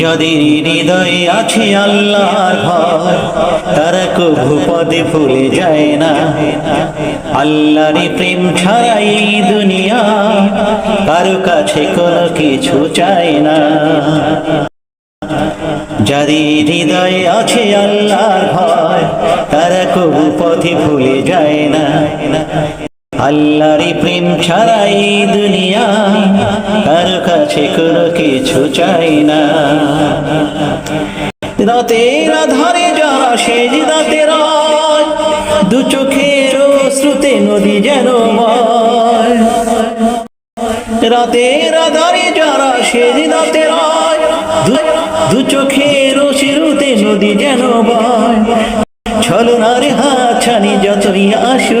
যাদের হৃদয়ে আছে আল্লাহর ভয়, তারা কভু পদে ভুলে যায় না। আল্লাহর প্রেম ছাড়াই এই দুনিয়া, কারও কাছে কোনো কিছু চায় না। যাদের হৃদয়ে আছে আল্লাহর ভয়, তারা কবু পথে ভুলে যায় না। আল্লাহর প্রেম ছাড়াই দুনিয়া কার কাছে কোনো কিছু চাই না। রাতের আধারে যারা সেজ রাত, দু চোখের শ্রুতে নদী যেন রাতের আধারে যারা সেজ রাত, দু- দু চোখের শিরুতে নদী যেন বয় ছলনার হাত ছানি যতই আসু